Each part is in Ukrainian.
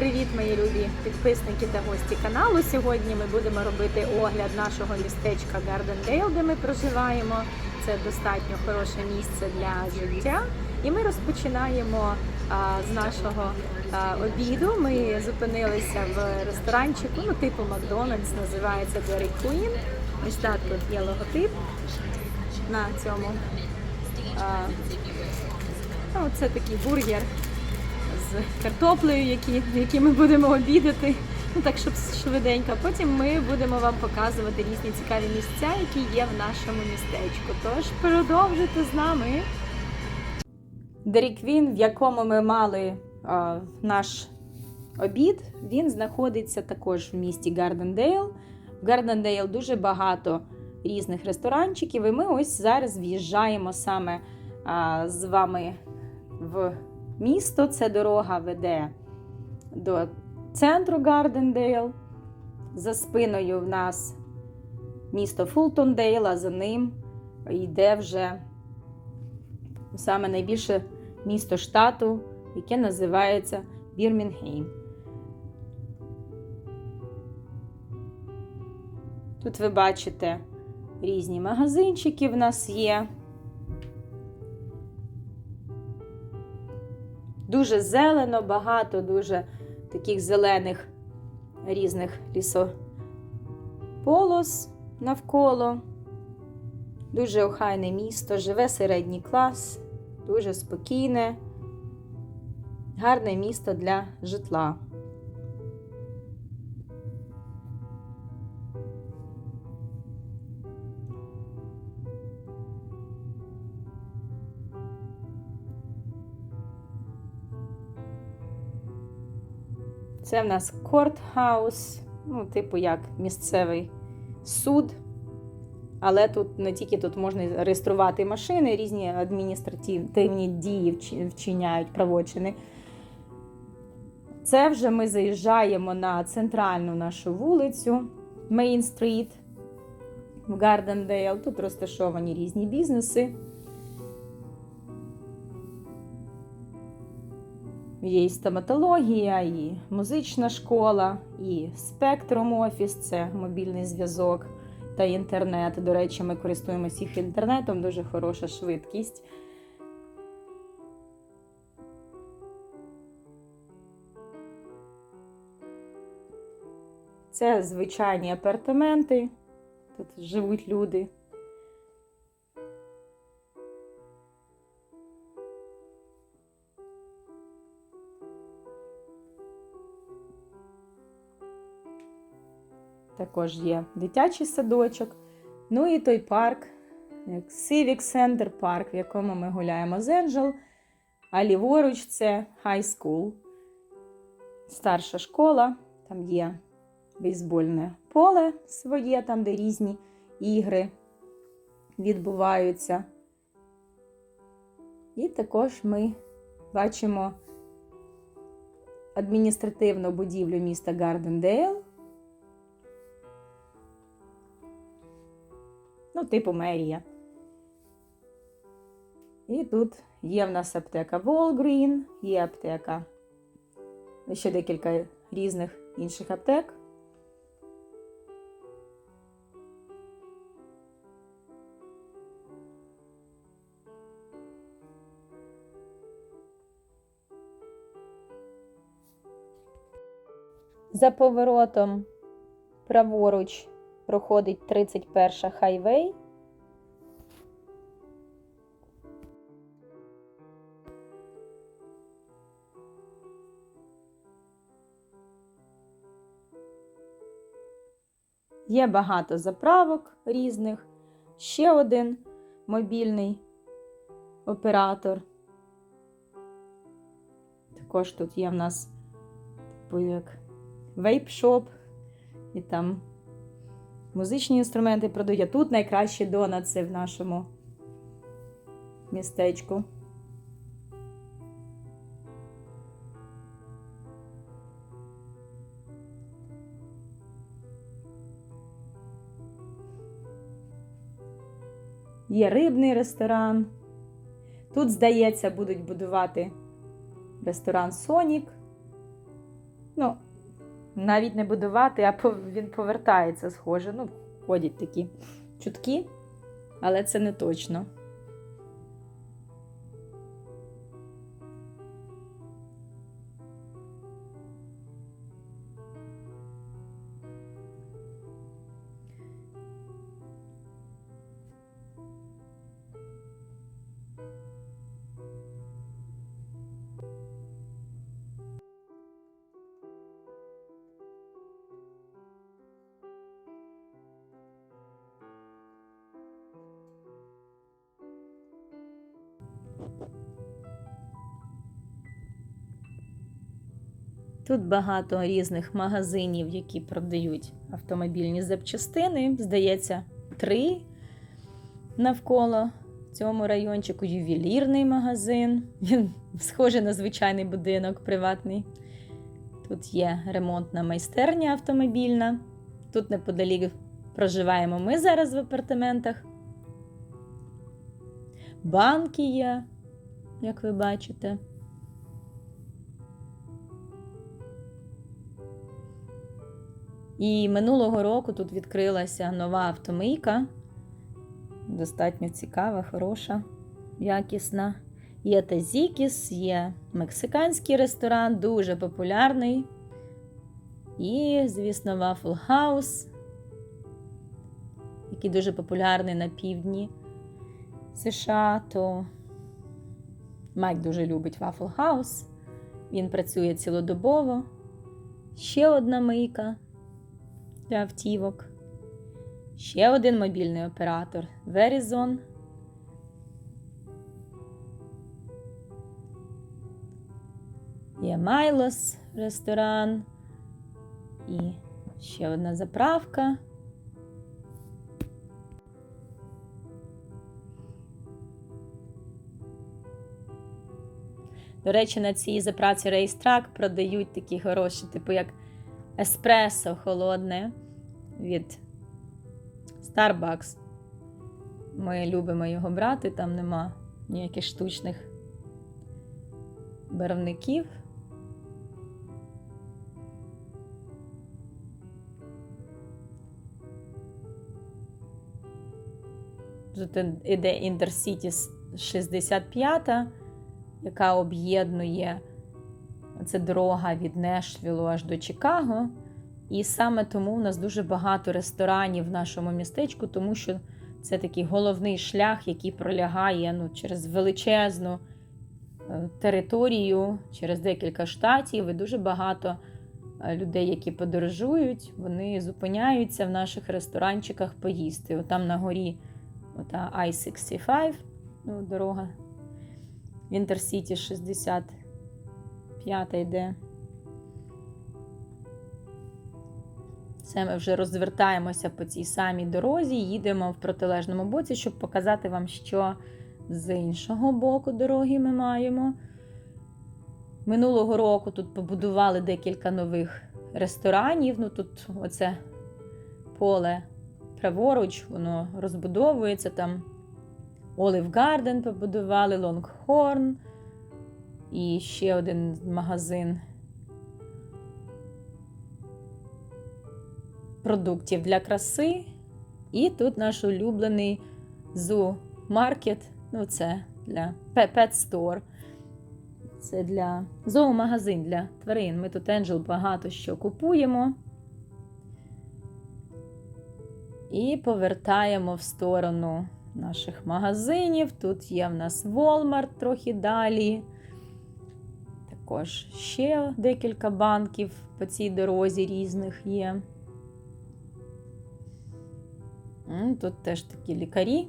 Привіт, мої любі підписники та гості каналу. Сьогодні ми будемо робити огляд нашого містечка Гардендейл, де ми проживаємо. Це достатньо хороше місце для життя. І ми розпочинаємо а, з нашого а, обіду. Ми зупинилися в ресторанчику, ну типу Макдональдс, називається Dairy Queen. Ось так тут є логотип на цьому. А, ну, це такий бургер з картоплею, які, які ми будемо обідати. Ну так, щоб швиденько. Потім ми будемо вам показувати різні цікаві місця, які є в нашому містечку. Тож продовжуйте з нами. Деріквін, в якому ми мали а, наш обід, він знаходиться також в місті Гардендейл. В Гардендейл дуже багато різних ресторанчиків, і ми ось зараз в'їжджаємо саме а, з вами в місто. Це дорога веде до центру Гардендейл. За спиною в нас місто Фултондейл, а за ним йде вже саме найбільше місто штату, яке називається Бірмінгейм. Тут ви бачите різні магазинчики в нас є. Дуже зелено, багато дуже таких зелених різних лісополос навколо. Дуже охайне місто, живе середній клас, дуже спокійне, гарне місто для житла. Це в нас кортхаус, ну, типу як місцевий суд. Але тут не тільки тут можна реєструвати машини, різні адміністративні дії вчиняють правочини. Це вже ми заїжджаємо на центральну нашу вулицю Мейн Стріт в Гардендейл. Тут розташовані різні бізнеси. Є і стоматологія, і музична школа, і спектрум офіс це мобільний зв'язок та інтернет. До речі, ми користуємося їх інтернетом, дуже хороша швидкість. Це звичайні апартаменти. Тут живуть люди. Також є дитячий садочок. Ну і той парк, Civic Center парк, в якому ми гуляємо з Енджел. А ліворуч це High School. Старша школа. Там є бейсбольне поле своє, там, де різні ігри відбуваються. І також ми бачимо адміністративну будівлю міста Гардендейл. Ну, типу мерія. І тут є в нас аптека Walgreen, є аптека, ще декілька різних інших аптек. За поворотом праворуч проходить 31 хайвей. Є багато заправок різних. Ще один мобільний оператор. Також тут є в нас типу як вейп-шоп і там музичні інструменти продають. А Тут найкращі донатси в нашому містечку. Є рибний ресторан. Тут, здається, будуть будувати ресторан Сонік. Навіть не будувати, а він повертається схоже. Ну, ходять такі чутки, але це не точно. Тут багато різних магазинів, які продають автомобільні запчастини. Здається, три навколо в цьому райончику ювелірний магазин. Він схожий на звичайний будинок приватний. Тут є ремонтна майстерня автомобільна. Тут неподалік проживаємо ми зараз в апартаментах. Банки є, як ви бачите. І минулого року тут відкрилася нова автомийка. Достатньо цікава, хороша, якісна. Є Тазікіс, є мексиканський ресторан, дуже популярний. І, звісно, Waffle House, який дуже популярний на півдні США. То Майк дуже любить Waffle House. Він працює цілодобово. Ще одна мийка для автівок. Ще один мобільний оператор Verizon. Є Майлос ресторан. І ще одна заправка. До речі, на цій заправці Racetrack продають такі хороші, типу як еспресо холодне від Starbucks. Ми любимо його брати, там нема ніяких штучних барвників. Тут іде Intercity 65, яка об'єднує це дорога від Нешвілу аж до Чикаго. І саме тому у нас дуже багато ресторанів в нашому містечку, тому що це такий головний шлях, який пролягає ну, через величезну е, територію, через декілька штатів. І дуже багато е, людей, які подорожують, вони зупиняються в наших ресторанчиках поїсти. Отам на горі ота I-65, ну, дорога. В Інтерсіті 65 йде. Це ми вже розвертаємося по цій самій дорозі, їдемо в протилежному боці, щоб показати вам, що з іншого боку дороги ми маємо. Минулого року тут побудували декілька нових ресторанів. Ну тут оце поле праворуч, воно розбудовується. Там Olive Garden побудували, Longhorn і ще один магазин продуктів для краси. І тут наш улюблений зоомаркет. Ну, це для Pet Store. Це для зоомагазин для тварин. Ми тут Енджел багато що купуємо. І повертаємо в сторону наших магазинів. Тут є в нас Walmart трохи далі. Також ще декілька банків по цій дорозі різних є. Тут теж такі лікарі.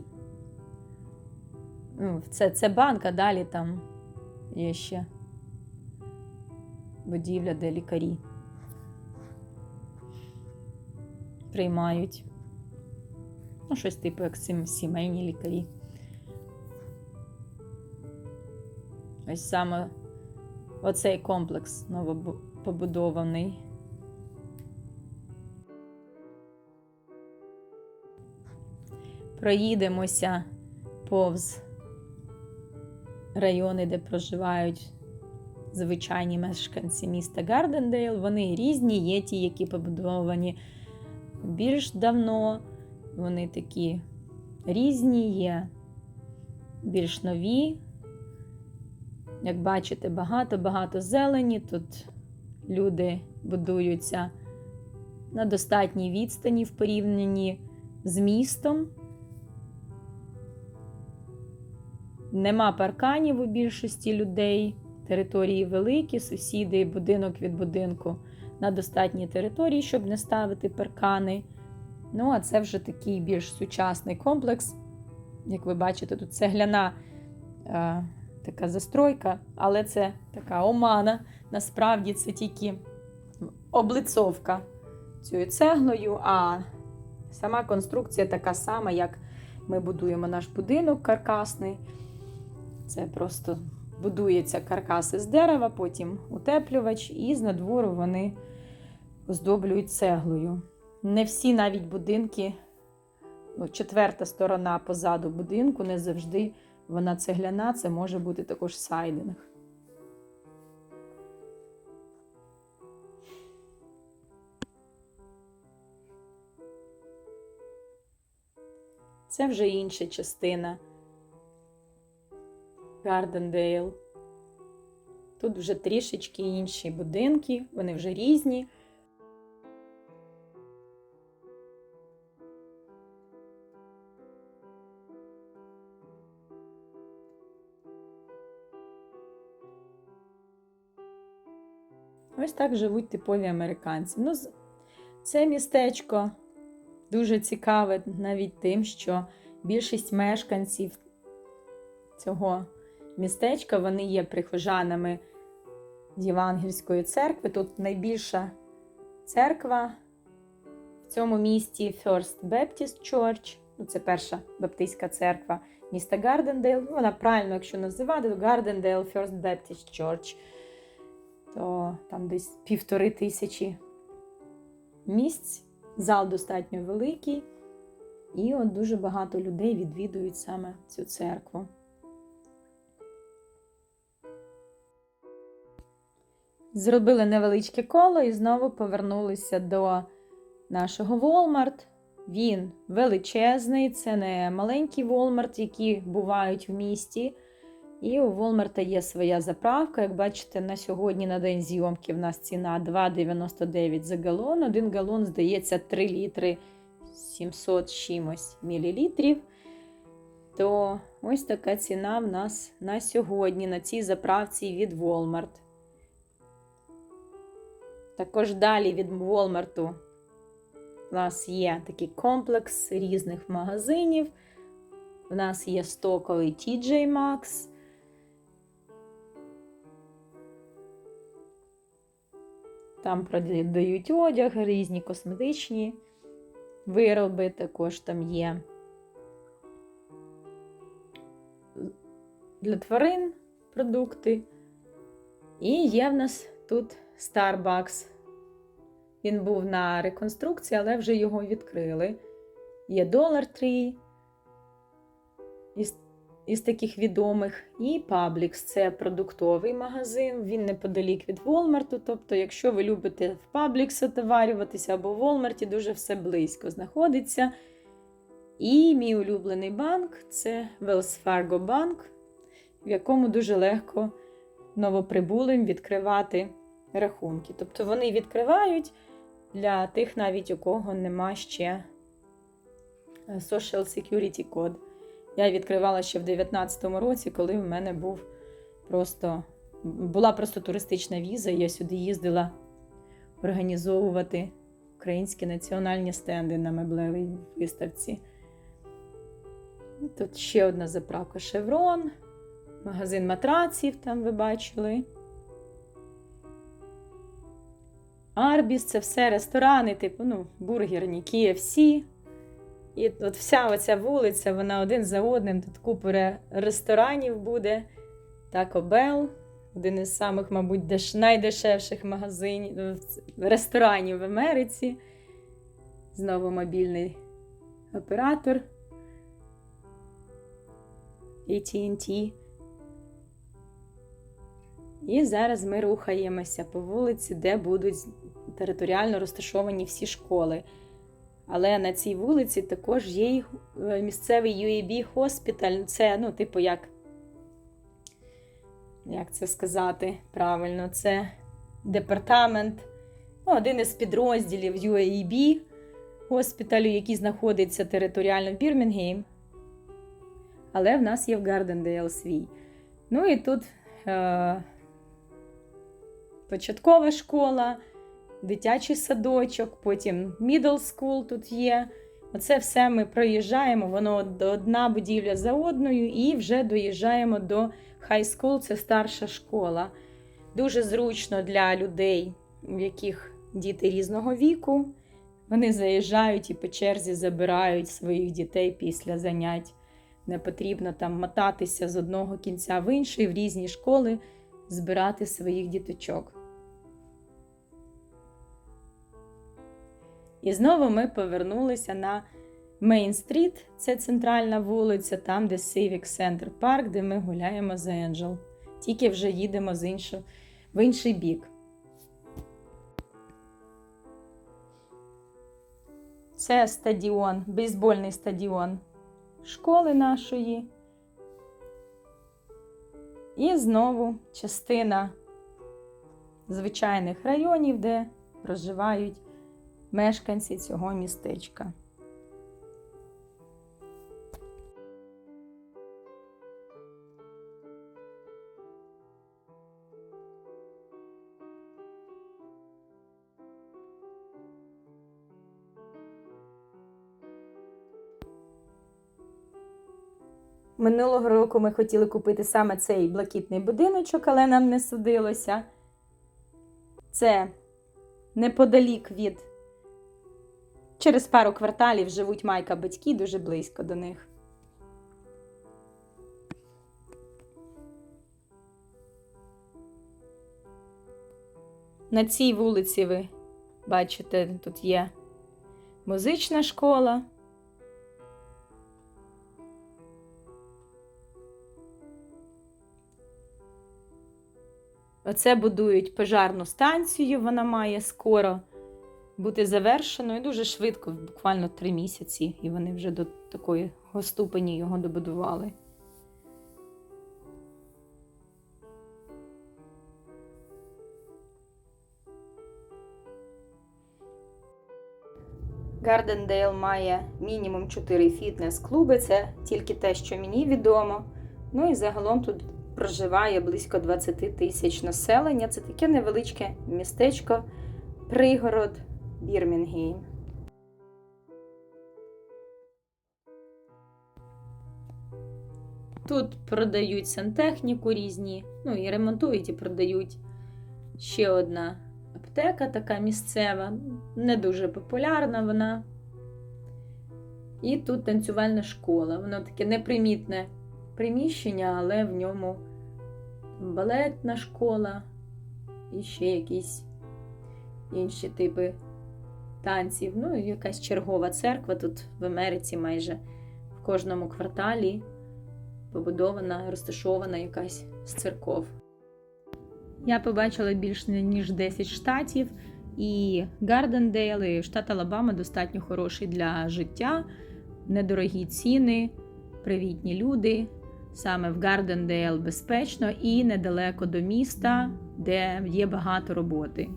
Ну, Це, це а далі там є ще будівля, де лікарі приймають. Ну, щось типу, як сімейні лікарі. Ось саме оцей комплекс новопобудований. Проїдемося повз райони, де проживають звичайні мешканці міста Гардендейл. Вони різні, є ті, які побудовані більш давно. Вони такі різні, є більш нові. Як бачите, багато-багато зелені. Тут люди будуються на достатній відстані в порівнянні з містом. Нема парканів у більшості людей. Території великі, сусіди, будинок від будинку на достатній території, щоб не ставити паркани. Ну, а це вже такий більш сучасний комплекс. Як ви бачите, тут цегляна е, така застройка, але це така омана. Насправді це тільки облицовка цією цеглою, а сама конструкція така сама, як ми будуємо наш будинок каркасний. Це просто будується каркас із дерева, потім утеплювач, і з надвору вони оздоблюють цеглою. Не всі навіть будинки, ну, четверта сторона позаду будинку, не завжди вона цегляна, це може бути також сайдинг. Це вже інша частина. Гардендейл. Тут вже трішечки інші будинки, вони вже різні. Ось так живуть типові американці. Ну, це містечко дуже цікаве навіть тим, що більшість мешканців цього містечка вони є прихожанами Євангельської церкви. Тут найбільша церква в цьому місті First Baptist Church. Ну, це перша баптистська церква міста Гардендейл. Вона правильно, якщо називати, Гардендейл First Baptist Church. То там десь півтори тисячі місць. Зал достатньо великий. І от дуже багато людей відвідують саме цю церкву. Зробили невеличке коло і знову повернулися до нашого Walmart. Він величезний, це не маленький Walmart, які бувають в місті. І у Walmart є своя заправка. Як бачите, на сьогодні на день зйомки в нас ціна 2,99 за галон. Один галон, здається, 3 літри 700 чимось мілілітрів. То ось така ціна в нас на сьогодні на цій заправці від Walmart. Також далі від Walmart у нас є такий комплекс різних магазинів. У нас є стоковий TJ Maxx. Там продають одяг, різні косметичні вироби, також там є для тварин продукти. І є в нас тут Starbucks. Він був на реконструкції, але вже його відкрили. Є Dollar Tree із, таких відомих. І Publix це продуктовий магазин. Він неподалік від Walmart. Тобто, якщо ви любите в Publix отоварюватися або в Walmart, дуже все близько знаходиться. І мій улюблений банк це Wells Fargo Bank, в якому дуже легко новоприбулим відкривати рахунки. Тобто вони відкривають для тих, навіть у кого нема ще е, Social Security код. Я відкривала ще в 2019 році, коли в мене був просто була просто туристична віза, і я сюди їздила організовувати українські національні стенди на меблевій виставці. Тут ще одна заправка Chevron, магазин матраців, там ви бачили. Арбіс це все ресторани, типу, ну, бургерні, KFC. І от вся оця вулиця, вона один за одним. Тут купа ресторанів буде. Taco Bell, один із самих, мабуть, деш... найдешевших магазинів, ресторанів в Америці. Знову мобільний оператор. AT&T. І зараз ми рухаємося по вулиці, де будуть територіально розташовані всі школи. Але на цій вулиці також є е, місцевий UAB хоспіталь. Це, ну, типу, як, як це сказати правильно, це департамент, ну, один із підрозділів UAB госпіталю, який знаходиться територіально в Бірмінгейм. Але в нас є в Гардендейл свій. Ну і тут е, початкова школа, дитячий садочок, потім middle school тут є. Оце все ми проїжджаємо, воно одна будівля за одною, і вже доїжджаємо до high school, це старша школа. Дуже зручно для людей, у яких діти різного віку. Вони заїжджають і по черзі забирають своїх дітей після занять. Не потрібно там мотатися з одного кінця в інший, в різні школи, збирати своїх діточок. І знову ми повернулися на Мейн-стріт, це центральна вулиця, там, де Civic Center Park, де ми гуляємо з Angel. Тільки вже їдемо з іншого, в інший бік. Це стадіон, бейсбольний стадіон школи нашої. І знову частина звичайних районів, де проживають мешканці цього містечка. Минулого року ми хотіли купити саме цей блакитний будиночок, але нам не судилося. Це неподалік від. Через пару кварталів живуть майка батьки дуже близько до них. На цій вулиці ви бачите, тут є музична школа. Оце будують пожарну станцію, вона має скоро бути завершеною. Дуже швидко, буквально три місяці, і вони вже до такої ступені його добудували. Гардендейл має мінімум 4 фітнес-клуби. Це тільки те, що мені відомо. Ну і загалом тут проживає близько 20 тисяч населення. Це таке невеличке містечко, пригород Бірмінгейм. Тут продають сантехніку різні, ну і ремонтують і продають ще одна аптека, така місцева, не дуже популярна вона. І тут танцювальна школа. Воно таке непримітне приміщення, але в ньому балетна школа і ще якісь інші типи танців. Ну, і якась чергова церква тут в Америці майже в кожному кварталі побудована, розташована якась з церков. Я побачила більш ніж 10 штатів, і Гардендейл, і штат Алабама достатньо хороший для життя, недорогі ціни, привітні люди. Саме в Гардендейл безпечно і недалеко до міста, де є багато роботи.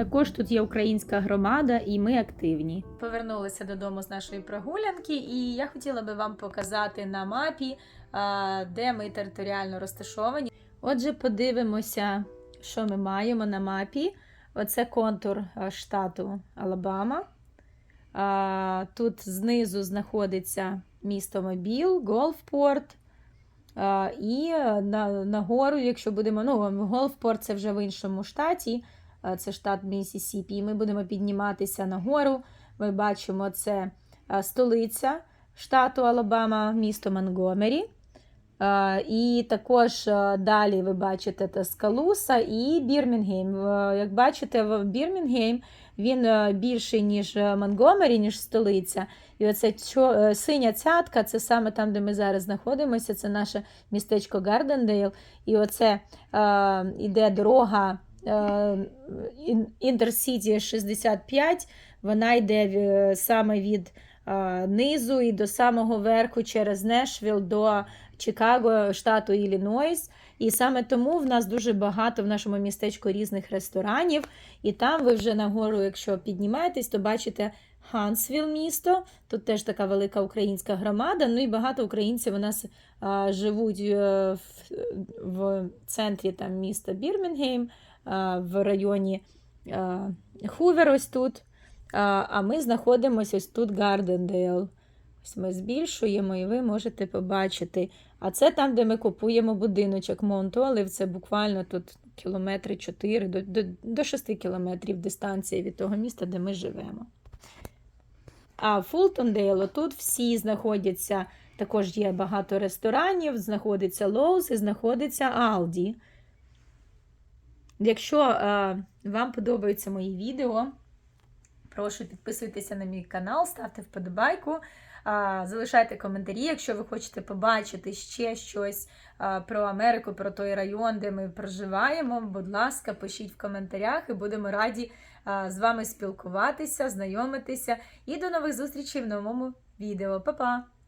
Також тут є українська громада, і ми активні. Повернулися додому з нашої прогулянки, і я хотіла би вам показати на мапі, де ми територіально розташовані. Отже, подивимося, що ми маємо на мапі. Оце контур штату Алабама. Тут знизу знаходиться місто Мобіл, Голфпорт. І на, нагору, якщо будемо, ну, Голфпорт це вже в іншому штаті, це штат Міссісіпі, і ми будемо підніматися нагору. Ми бачимо, це столиця штату Алабама, місто Монгомері. Е, І також е, далі ви бачите Таскалуса і Бірмінгейм. Е, Як бачите, в Бірмінгейм він е, більший, ніж е, Монгомері, ніж столиця. І оце е, синя цятка, це саме там, де ми зараз знаходимося. Це наше містечко Гардендейл. І оце е, іде дорога Інтерсіті 65. Вона йде е, саме від е, низу і до самого верху через Нешвіл до Чикаго, штату Іллінойс. І саме тому в нас дуже багато в нашому містечку різних ресторанів. І там ви вже нагору, якщо піднімаєтесь, то бачите Хансвіл місто. Тут теж така велика українська громада. Ну і багато українців у нас живуть е, в, в центрі там, міста Бірмінгейм, в районі Хувер ось тут. А, а ми знаходимося ось тут Гардендейл. Ось ми збільшуємо, і ви можете побачити. А це там, де ми купуємо будиночок Монтолив. Це буквально тут кілометри 4 до, до, до 6 кілометрів дистанція від того міста, де ми живемо. А Фултондейл, тут всі знаходяться, також є багато ресторанів, знаходиться Лоуз і знаходиться Алді. Якщо е, вам подобаються мої відео, прошу підписуйтеся на мій канал, ставте вподобайку, а, залишайте коментарі, якщо ви хочете побачити ще щось а, про Америку, про той район, де ми проживаємо. Будь ласка, пишіть в коментарях і будемо раді з вами спілкуватися, знайомитися. І до нових зустрічей в новому відео. Па-па!